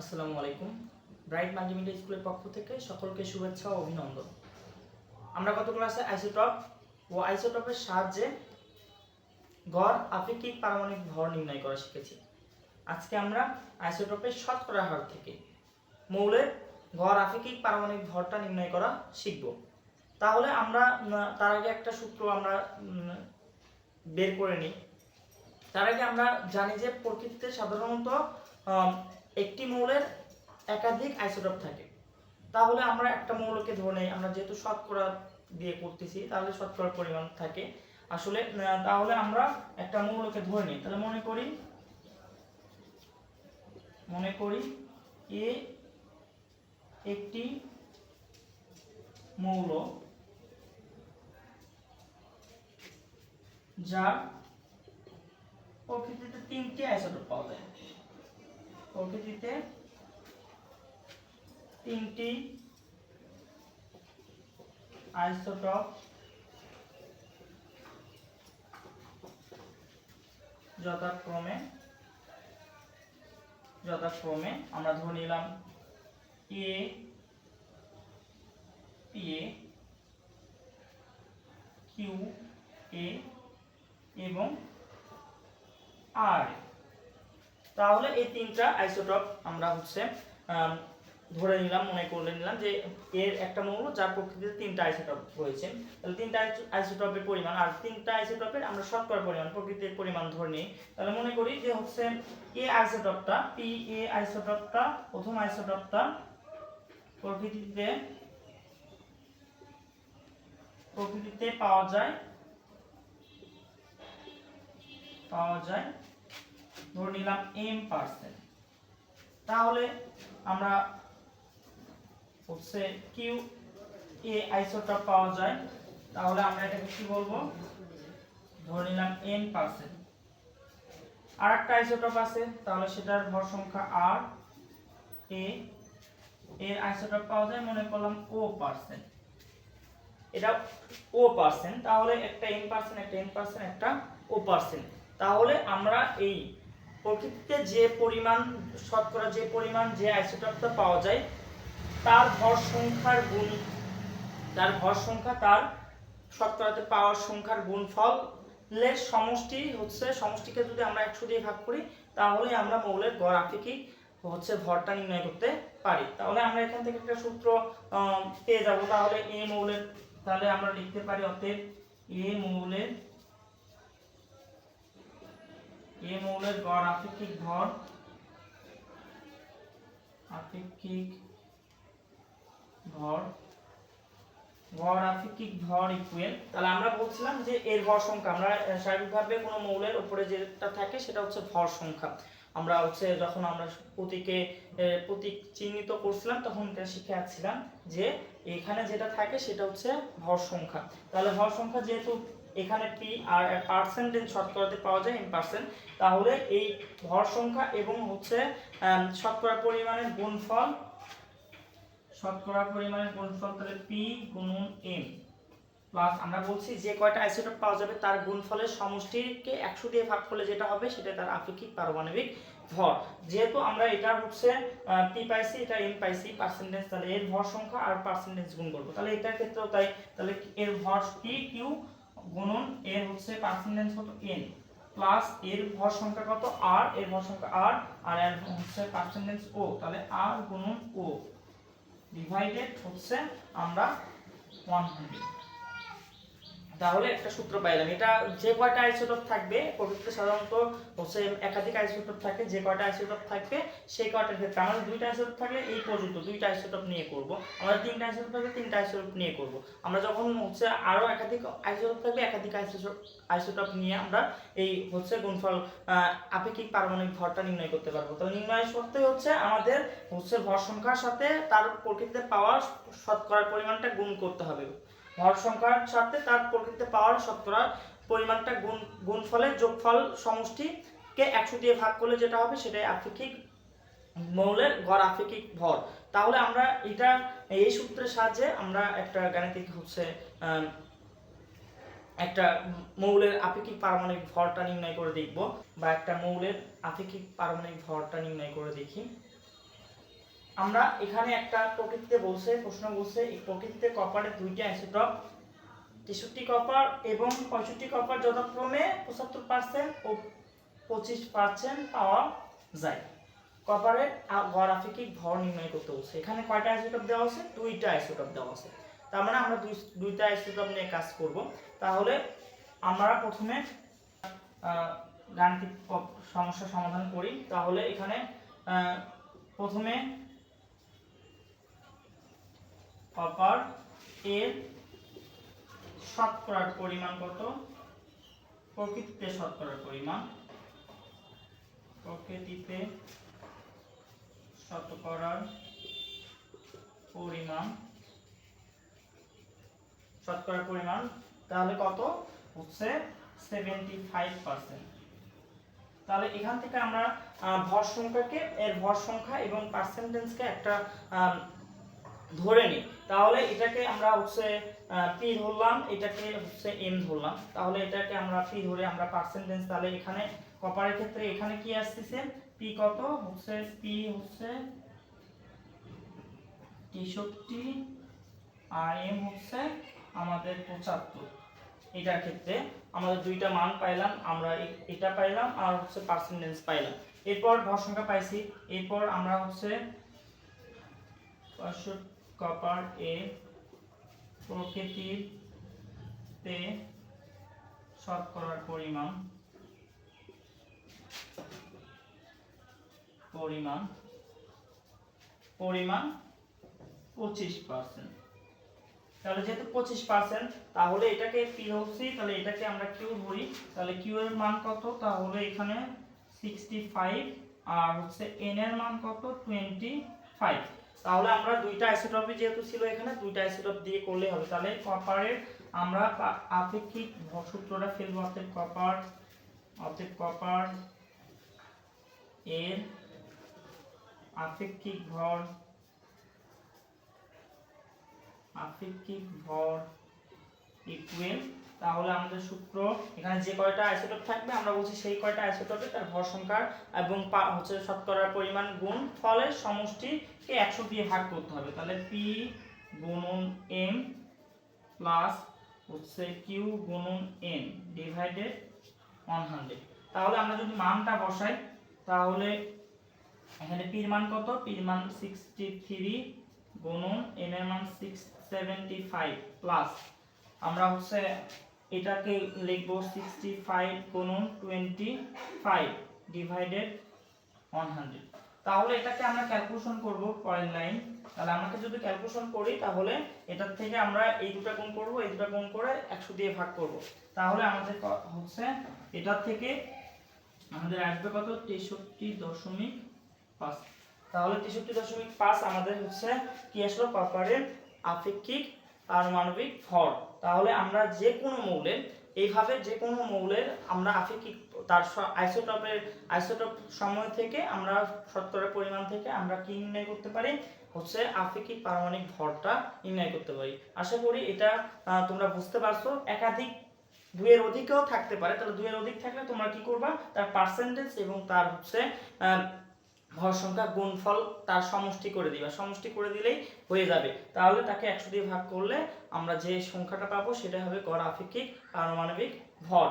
আসসালামু আলাইকুম। Bright multimedia স্কুলের পক্ষ থেকে সকলকে শুভেচ্ছা ও অভিনন্দন। আমরা গত ক্লাসে আইসোটপ ও আইসোটপের সাহায্যে গড়, আপেক্ষিক পারমাণবিক ভর নির্ণয় করা শিখেছি। আজকে আমরা আইসোটপের শতকরা হার থেকে মৌলের গড়, আপেক্ষিক পারমাণবিক ভরটা নির্ণয় করা শিখব। তাহলে আমরা তার আগে একটা সূত্র আমরা বের করে নিই। তার আগে আমরা জানি যে প্রকৃতিতে সাধারণত একটি মৌলের একাধিক আইসোটপ থাকে। তাহলে আমরা একটা মৌলকে ধরে নেই, আমরা যেহেতু শতকরা দিয়ে করতেছি, তাহলে শতকরার পরিমাণ থাকে। আসলে তাহলে আমরা একটা মৌলকে ধরে নিই। তাহলে মনে করি মনে করি এ একটি মৌল যার প্রকৃতিতে তিনটি আইসোটোপ পাওয়া যায়। প্রকৃতিতে তিনটি আইসোটপ যথাক্রমে যথাক্রমে আমরা ধরে নিলাম এ এ কিউ এ এবং আর তাহলে এই তিনটা আইসোটপ আমরা হচ্ছে ধরে নিলাম, মনে করে নিলাম যে এর একটা মৌল যার প্রকৃতিতে তিনটা আইসোটপ রয়েছে। তাহলে তিনটা আইসোটপের পরিমাণ, আর তিনটা আইসোটপের আমরা শতকরা পরিমাণ, প্রকৃতির পরিমাণ ধরে নিই। তাহলে মনে করি যে হচ্ছে এ আইসোটপটা, পি এ আইসোটপটা, প্রথম আইসোটপটা প্রকৃতিতে প্রকৃতিতে পাওয়া যায় পাওয়া যায় ধরে নিলাম এম পার্সেন্ট তাহলে আমরা হচ্ছে কিউ এ আইসোটপ পাওয়া যায়। তাহলে আমরা এটাকে কি বলব? ধরে নিলাম এন পার্সেন্ট আর একটা আইসোটপ আছে, তাহলে সেটার ভর সংখ্যা আর এ এর আইসোটপ পাওয়া যায়, মনে করলাম ও পার্সেন্ট এটা ও পার্সেন্ট তাহলে একটা এন পার্সেন্ট একটা এন পার্সেন্ট একটা ও পার্সেন্ট তাহলে আমরা এই প্রকৃতিতে যে পরিমাণ, শতকরা যে পরিমাণ যে আইসোটপটা পাওয়া যায়, তার ভর সংখ্যার গুণ, তার ভর সংখ্যা, তার শতকরাতে পাওয়ার সংখ্যার গুণফলের সমষ্টি হচ্ছে, সমষ্টিকে যদি আমরা একশো দিয়ে ভাগ করি, তাহলে আমরা মৌলের গড় আপেক্ষিক হচ্ছে ভরটা নির্ণয় করতে পারি। তাহলে আমরা এখান থেকে একটা সূত্র পেয়ে যাব। তাহলে এ মৌলের তাহলে আমরা লিখতে পারি অতএব এ মৌলের এ মৌলের গড় আপেক্ষিক ভর আপেক্ষিক ভর গড় আপেক্ষিক ভর ইকুয়াল তাহলে আমরা বলছিলাম যে এর ভর সংখ্যা, আমরা স্বাভাবিকভাবে কোনো মৌলের উপরে যেটা থাকে সেটা হচ্ছে ভর সংখ্যা। আমরা হচ্ছে যখন আমরা প্রতীকে প্রতীক চিহ্নিত করছিলাম, তখন এটা শিখে আসছিলাম যে এখানে যেটা থাকে সেটা হচ্ছে ভর সংখ্যা। তাহলে ভর সংখ্যা যেহেতু এখানে পি আর পার্সেন্টেজ শতকরাতে পাওয়া যায় এম পার্সেন্ট তাহলে এই ভর সংখ্যা এবং হচ্ছে শতকরা পরিমাণের গুণফল, শতকরা পরিমাণের গুণফল তাহলে পি গুণন এম প্লাস আমরা বলছি যে কয়টা আইসোটোপ পাওয়া যাবে তার গুণফলের সমষ্টিকে একশো দিয়ে ভাগ করলে যেটা হবে সেটা তার আপেক্ষিক পারমাণবিক ভর। যেহেতু আমরা এটা হচ্ছে পি পাইছি, এটা এম পাইছি পার্সেন্টেজ তাহলে এর ভর সংখ্যা আর পার্সেন্টেজ গুণ করব। তাহলে এটার ক্ষেত্রেও তাই, তাহলে এর ভর পি কিউ গুণন এর হচ্ছে পার্সেন্টেজ কত? এন প্লাস এর ভর সংখ্যা কত? আর এর ভর সংখ্যা আর আর এর হচ্ছে পার্সেন্টেজ ও তাহলে আর গুণন ও ডিভাইডেড হচ্ছে আমরা ওয়ান হান্ড্রেড তাহলে একটা সূত্র পাইলাম। এটা যে কয়টা আইসোটোপ থাকবে প্রকৃতিতে সাধারণত হচ্ছে একাধিক আইসোটোপ থাকে, যে কয়টা আইসোটোপ থাকবে, সেই কয়টার ক্ষেত্রে আমাদের দুইটা আইসোটোপ থাকলে এই পর্যন্ত দুইটা আইসোটোপ নিয়ে করব। আমাদের তিনটা আইসোটোপ থাকলে তিনটা আইসোটোপ নিয়ে করব। আমরা যখন হচ্ছে আরও একাধিক আইসোটোপ থাকবে একাধিক আইসোটোপ আইসোটোপ নিয়ে আমরা এই হচ্ছে গুণফল আপেক্ষিক পারমাণবিক ভরটা নির্ণয় করতে পারব। তো নির্ণয় করতে হচ্ছে আমাদের হচ্ছে ভর সংখ্যার সাথে তার প্রকৃতিতে পাওয়া শতকরার পরিমাণটা গুণ করতে হবে। ভর সংখ্যার সাথে তার প্রকৃতিতে পাওয়ার শতকরা পরিমাণটা গুণ গুণফলের যোগফল সমষ্টিকে একশো দিয়ে ভাগ করলে যেটা হবে সেটাই আপেক্ষিক মৌলের গড় আপেক্ষিক ভর। তাহলে আমরা এটা, এই সূত্রের সাহায্যে আমরা একটা গাণিতিক হচ্ছে একটা মৌলের আপেক্ষিক পারমাণবিক ভরটা নির্ণয় করে দেখব বা একটা মৌলের আপেক্ষিক পারমাণবিক ভরটা নির্ণয় করে দেখি। আমরা এখানে একটা প্রকৃতিতে বলছে প্রশ্ন বলছে এই প্রকৃতিতে কপারের দুইটা আইসোটপ তেষট্টি কপার এবং পঁয়ষট্টি কপার যথাক্রমে পঁচাত্তর পার্সেন্ট ও পঁচিশ পার্সেন্ট পাওয়া যায়। কপারের আ- গড় আপেক্ষিক ভর নির্ণয় করতে বলছে। এখানে কয়টা আইসোটপ দেওয়া আছে? দুইটা আইসোটপ দেওয়া আছে। তার মানে আমরা দুই, দুইটা আইসোটপ নিয়ে কাজ করব। তাহলে আমরা প্রথমে গাণিতিক সমস্যার সমাধান করি। তাহলে এখানে প্রথমে কপার এর শতকরার পরিমাণ কত? প্রকৃতিতে শতকরার পরিমাণ। প্রকৃতিতে শতকরার পরিমাণ। শতকরার পরিমাণ তাহলে কত? হচ্ছে সেভেন্টি ফাইভ পার্সেন্ট তাহলে এখান থেকে আমরা ভর সংখ্যাকে, এর ভর সংখ্যা এবং পার্সেন্টেজকে একটা ধরে নিই। তাহলে এটাকে আমরা হচ্ছে পি ধরলাম, এটাকে হচ্ছে এম ধরলাম। তাহলে এটাকে আমরা পি ধরে আমরা পার্সেন্টেজ তাহলে এখানে কপারের ক্ষেত্রে এখানে কি আসতেছে? পি কত? হচ্ছে পি হচ্ছে তেষট্টি, আর এম হচ্ছে আমাদের পঁচাত্তর। এটার ক্ষেত্রে আমাদের দুইটা মান পাইলাম, আমরা এটা পাইলাম, আর হচ্ছে পার্সেন্টেজ পাইলাম। এরপর ভর সংখ্যা পাইছি, এরপর আমরা হচ্ছে পাঁচশো কপার এ প্রকৃতিতে শতকরার পরিমাণ পরিমাণ পরিমাণ পঁচিশ পার্সেন্ট তাহলে যেহেতু পঁচিশ পার্সেন্ট তাহলে এটাকে পি হচ্ছে তাহলে এটাকে আমরা কিউ ধরি। তাহলে কিউ এর মান কত? তাহলে এখানে সিক্সটি ফাইভ আর হচ্ছে এন এর মান কত? টোয়েন্টি ফাইভ তাহলে আমরা দুইটা আইসোটপই যেহেতু ছিল এখানে, দুইটা আইসোটপ দিয়ে করলে হবে। তাহলে কপারের আমরা আপেক্ষিক সূত্রটা ফেলব অর্থাৎ কপার অর্থাৎ কপার এর আপেক্ষিক ভর আপেক্ষিক ভর ইকুয়াল তাহলে আমাদের সূত্র, এখানে যে কয়টা আইসোটোপ থাকবে, আমরা বলছি সেই কয়টা আইসোটোপে তার ভর সংখ্যা এবং হচ্ছে শতকরার পরিমাণ গুণ ফলের সমষ্টিকে একশো দিয়ে ভাগ করতে হবে। তাহলে পি গুণন এম প্লাস হচ্ছে কিউ গুণন এন ডিভাইডেড ওয়ান হান্ড্রেড তাহলে আমরা যদি মানটা বসাই, তাহলে এখানে পির মান কত? পির মান সিক্সটি থ্রি গুণন এন এর মান সিক্স সেভেন্টি ফাইভ প্লাস আমরা হচ্ছে এটাকে লিখব সিক্সটি ফাইভ গুণন twenty five divided one hundred তাহলে এটাকে আমরা ক্যালকুলেশন করব পয়েন্ট লাইন তাহলে আমাকে যদি ক্যালকুলেশন করি, তাহলে এটার থেকে আমরা এই দুটো গুণ করব, এই দুটো গুণ করে একশো দিয়ে ভাগ করব। তাহলে আমাদের হচ্ছে এটার থেকে আমাদের আসবে কত? তেষট্টি দশমিক পাঁচ। তাহলে তেষট্টি দশমিক পাঁচ আমাদের হচ্ছে কি আসলো? কপারের আপেক্ষিক পারমাণবিক ভর। তাহলে আমরা যে কোনো মৌলের, এইভাবে যে কোনো মৌলের আমরা আপেক্ষিক, তার আইসোটপের, আইসোটপ সময় থেকে আমরা শতকরা পরিমাণ থেকে আমরা কি নির্ণয় করতে পারি? হচ্ছে আপেক্ষিক পারমাণবিক ভরটা নির্ণয় করতে পারি। আশা করি এটা তোমরা বুঝতে পারছ। একাধিক দুইয়ের অধিকও থাকতে পারে। তাহলে দুইয়ের অধিক থাকলে তোমরা কি করবা? তার পার্সেন্টেজ এবং তার হচ্ছে ভর সংখ্যা গুণফল তার সমষ্টি করে দিবা সমষ্টি করে দিলেই হয়ে যাবে। তাহলে তাকে একশো দিয়ে ভাগ করলে আমরা যে সংখ্যাটা পাবো সেটা হবে গড় আপেক্ষিক পারমাণবিক ভর।